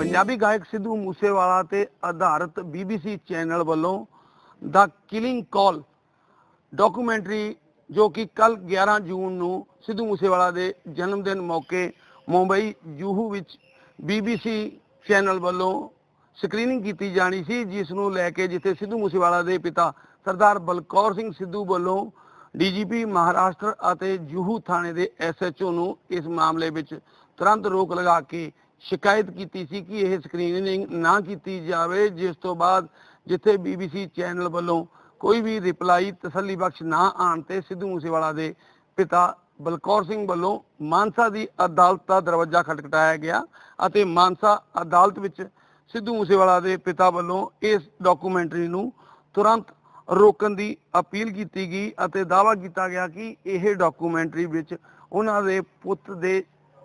ਪੰਜਾਬੀ ਗਾਇਕ ਸਿੱਧੂ ਮੂਸੇਵਾਲਾ ਤੇ ਆਧਾਰਿਤ BBC ਚੈਨਲ ਵੱਲੋਂ ਦਾ ਕਿਲਿੰਗ ਕਾਲ ਡਾਕੂਮੈਂਟਰੀ ਜੋ ਕਿ ਕੱਲ 11 ਜੂਨ ਨੂੰ ਸਿੱਧੂ ਮੂਸੇਵਾਲਾ ਦੇ ਜਨਮ ਦਿਨ ਮੌਕੇ ਮੁੰਬਈ ਜੂਹੂ ਵਿੱਚ BBC ਚੈਨਲ ਵੱਲੋਂ ਸਕਰੀਨਿੰਗ ਕੀਤੀ ਜਾਣੀ ਸੀ, ਜਿਸ ਨੂੰ ਲੈ ਕੇ ਜਿੱਥੇ ਸਿੱਧੂ ਮੂਸੇਵਾਲਾ ਦੇ ਪਿਤਾ ਸਰਦਾਰ ਬਲਕੌਰ ਸਿੰਘ ਸਿੱਧੂ ਵੱਲੋਂ ਡੀਜੀਪੀ ਮਹਾਰਾਸ਼ਟਰ ਅਤੇ ਜੂਹੂ ਥਾਣੇ ਦੇ ਐਸਐਚਓ ਨੂੰ ਇਸ ਮਾਮਲੇ ਵਿੱਚ ਤੁਰੰਤ ਰੋਕ ਲਗਾ ਕੇ ਸ਼ਿਕਾਇਤ ਕੀਤੀ ਸੀ ਕਿ ਇਹ ਸਕਰੀਨਿੰਗ ਨਾ ਕੀਤੀ ਜਾਵੇ, ਜਿਸ ਤੋਂ ਬਾਅਦ ਜਿੱਥੇ BBC ਚੈਨਲ ਵੱਲੋਂ ਕੋਈ ਵੀ ਰਿਪਲਾਈ ਤਸੱਲੀ ਬਖਸ਼ ਨਾ ਆਣ ਤੇ ਸਿੱਧੂ ਮੂਸੇਵਾਲਾ ਦੇ ਪਿਤਾ ਬਲਕੌਰ ਸਿੰਘ ਵੱਲੋਂ ਮਾਨਸਾ ਦੀ ਅਦਾਲਤ ਦਾ ਦਰਵਾਜ਼ਾ ਖਟਖਟਾਇਆ ਗਿਆ ਅਤੇ ਮਾਨਸਾ ਅਦਾਲਤ ਵਿੱਚ ਸਿੱਧੂ ਮੂਸੇਵਾਲਾ ਦੇ ਪਿਤਾ ਵੱਲੋਂ ਇਸ ਡਾਕੂਮੈਂਟਰੀ ਨੂੰ ਤੁਰੰਤ ਰੋਕਣ ਦੀ ਅਪੀਲ ਕੀਤੀ ਗਈ ਅਤੇ ਦਾਅਵਾ ਕੀਤਾ ਗਿਆ ਕਿ ਇਹ ਡਾਕੂਮੈਂਟਰੀ ਵਿੱਚ ਉਹਨਾਂ ਦੇ ਪੁੱਤ ਦੇ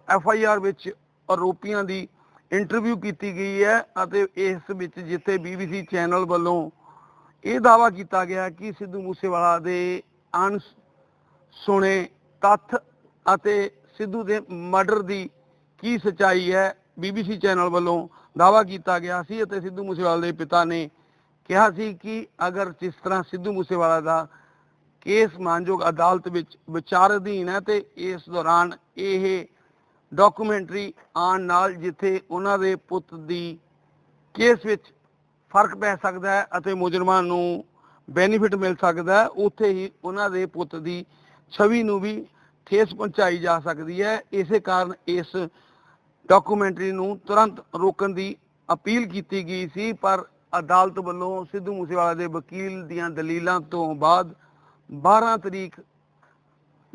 ਐਫ ਆਈ ਆਰ ਵਿੱਚ ਆਰੋਪੀਆਂ ਦੀ ਇੰਟਰਵਿਊ ਕੀਤੀ ਗਈ ਹੈ ਅਤੇ ਇਸ ਵਿੱਚ ਜਿੱਥੇ BBC ਚੈਨਲ ਵੱਲੋਂ ਇਹ ਦਾਅਵਾ ਕੀਤਾ ਗਿਆ ਕਿ ਸਿੱਧੂ ਮੂਸੇਵਾਲਾ ਦੇ ਅਣ ਸੁਣੇ ਤੱਥ ਅਤੇ ਸਿੱਧੂ ਦੇ ਮਰਡਰ ਦੀ ਕੀ ਸਚਾਈ ਹੈ BBC ਚੈਨਲ ਵੱਲੋਂ ਦਾਅਵਾ ਕੀਤਾ ਗਿਆ ਸੀ ਅਤੇ ਸਿੱਧੂ ਮੂਸੇਵਾਲਾ ਦੇ ਪਿਤਾ ਨੇ ਕਿਹਾ ਸੀ ਕਿ ਅਗਰ ਜਿਸ ਤਰ੍ਹਾਂ ਸਿੱਧੂ ਮੂਸੇਵਾਲਾ ਦਾ ਕੇਸ ਮਾਨਯੋਗ ਅਦਾਲਤ ਵਿੱਚ ਵਿਚਾਰ ਅਧੀਨ ਹੈ ਤੇ ਇਸ ਦੌਰਾਨ ਇਹ ਡਾਕੂਮੈਂਟਰੀ ਆਉਣ ਨਾਲ ਜਿੱਥੇ ਉਹਨਾਂ ਦੇ ਪੁੱਤ ਦੀ ਕੇਸ ਵਿੱਚ ਫ਼ਰਕ ਪੈ ਸਕਦਾ ਹੈ ਅਤੇ ਮੁਜਰਮਾਂ ਨੂੰ ਬੈਨੀਫਿਟ ਮਿਲ ਸਕਦਾ ਹੈ, ਉੱਥੇ ਹੀ ਉਹਨਾਂ ਦੇ ਪੁੱਤ ਦੀ ਛਵੀ ਨੂੰ ਵੀ ਠੇਸ ਪਹੁੰਚਾਈ ਜਾ ਸਕਦੀ ਹੈ। ਇਸੇ ਕਾਰਨ ਇਸ ਡਾਕੂਮੈਂਟਰੀ ਨੂੰ ਤੁਰੰਤ ਰੋਕਣ ਦੀ ਅਪੀਲ ਕੀਤੀ ਗਈ ਸੀ, ਪਰ ਅਦਾਲਤ ਵੱਲੋਂ ਸਿੱਧੂ ਮੂਸੇਵਾਲਾ ਦੇ ਵਕੀਲ ਦੀਆਂ ਦਲੀਲਾਂ ਤੋਂ ਬਾਅਦ 12 ਤਰੀਕ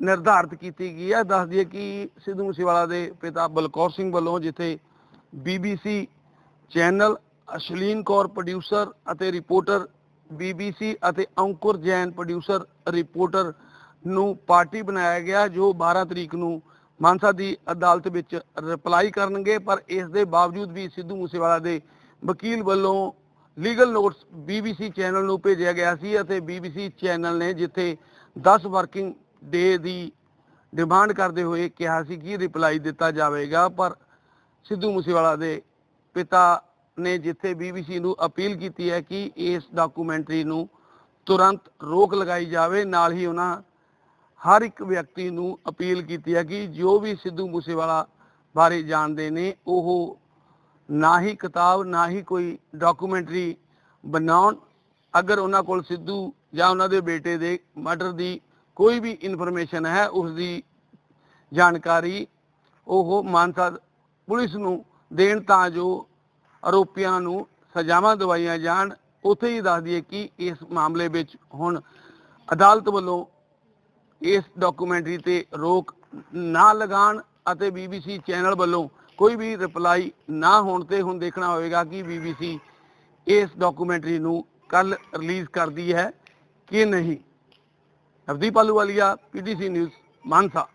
ਨਿਰਧਾਰਿਤ ਕੀਤੀ ਗਈ ਹੈ। ਦੱਸ ਦਈਏ ਕਿ ਸਿੱਧੂ ਮੂਸੇਵਾਲਾ ਦੇ ਪਿਤਾ ਬਲਕੌਰ ਸਿੰਘ ਵੱਲੋਂ ਜਿੱਥੇ BBC channel, Ashleen Kaur producer ਅਤੇ ਰਿਪੋਰਟਰ BBC ਅਤੇ ਅੰਕੁਰ ਜੈਨ ਪ੍ਰੋਡਿਊਸਰ ਰਿਪੋਰਟਰ ਨੂੰ ਪਾਰਟੀ ਬਣਾਇਆ ਗਿਆ, ਜੋ 12 ਤਰੀਕ ਨੂੰ ਮਾਨਸਾ ਦੀ ਅਦਾਲਤ ਵਿੱਚ ਰਿਪਲਾਈ ਕਰਨਗੇ। ਪਰ ਇਸ ਦੇ ਬਾਵਜੂਦ ਵੀ ਸਿੱਧੂ ਮੂਸੇਵਾਲਾ ਦੇ ਵਕੀਲ ਵੱਲੋਂ ਲੀਗਲ ਨੋਟਸ BBC ਚੈਨਲ ਨੂੰ ਭੇਜਿਆ ਗਿਆ ਸੀ ਅਤੇ BBC ਚੈਨਲ ਨੇ ਜਿੱਥੇ 10 ਵਰਕਿੰਗ ਡੇ ਦੀ ਡਿਮਾਂਡ ਕਰਦੇ ਹੋਏ ਕਿਹਾ ਸੀ ਕਿ ਰਿਪਲਾਈ ਦਿੱਤਾ ਜਾਵੇਗਾ, ਪਰ ਸਿੱਧੂ ਮੂਸੇਵਾਲਾ ਦੇ ਪਿਤਾ ਨੇ ਜਿੱਥੇ BBC ਨੂੰ ਅਪੀਲ ਕੀਤੀ ਹੈ ਕਿ ਇਸ ਡਾਕੂਮੈਂਟਰੀ ਨੂੰ ਤੁਰੰਤ ਰੋਕ ਲਗਾਈ ਜਾਵੇ, ਨਾਲ ਹੀ ਉਹਨਾਂ ਹਰ ਇੱਕ ਵਿਅਕਤੀ ਨੂੰ ਅਪੀਲ ਕੀਤੀ ਹੈ ਕਿ ਜੋ ਵੀ ਸਿੱਧੂ ਮੂਸੇਵਾਲਾ ਬਾਰੇ ਜਾਣਦੇ ਨੇ, ਉਹ ਨਾ ਹੀ ਕਿਤਾਬ, ਨਾ ਹੀ ਕੋਈ ਡਾਕੂਮੈਂਟਰੀ ਬਣਾਉਣ। ਅਗਰ ਉਹਨਾਂ ਕੋਲ ਸਿੱਧੂ ਜਾਂ ਉਹਨਾਂ ਦੇ ਬੇਟੇ ਦੇ ਮਰਡਰ ਦੀ ਕੋਈ ਵੀ ਇਨਫੋਰਮੇਸ਼ਨ ਹੈ ਉਸ ਦੀ ਜਾਣਕਾਰੀ ਉਹ ਮਾਨਸਾ ਪੁਲਿਸ ਨੂੰ ਦੇਣ ਤਾਂ ਜੋ ਆਰੋਪੀਆਂ ਨੂੰ ਸਜ਼ਾਵਾਂ ਦਵਾਈਆਂ ਜਾਣ। ਉੱਥੇ ਹੀ ਦੱਸ ਦਈਏ ਕਿ ਇਸ ਮਾਮਲੇ ਵਿੱਚ ਹੁਣ ਅਦਾਲਤ ਵੱਲੋਂ ਇਸ ਡਾਕੂਮੈਂਟਰੀ ਤੇ ਰੋਕ ਨਾ ਲਗਾਉਣ ਅਤੇ BBC ਚੈਨਲ ਵੱਲੋਂ ਕੋਈ ਵੀ ਰਿਪਲਾਈ ਨਾ ਹੋਣ ਤੇ ਹੁਣ ਦੇਖਣਾ ਹੋਵੇਗਾ ਕਿ BBC ਇਸ ਡਾਕੂਮੈਂਟਰੀ ਨੂੰ ਕੱਲ ਰਿਲੀਜ਼ ਕਰਦੀ ਹੈ ਕਿ ਨਹੀਂ। Navdeep Ahluwalia PTC news Mansa.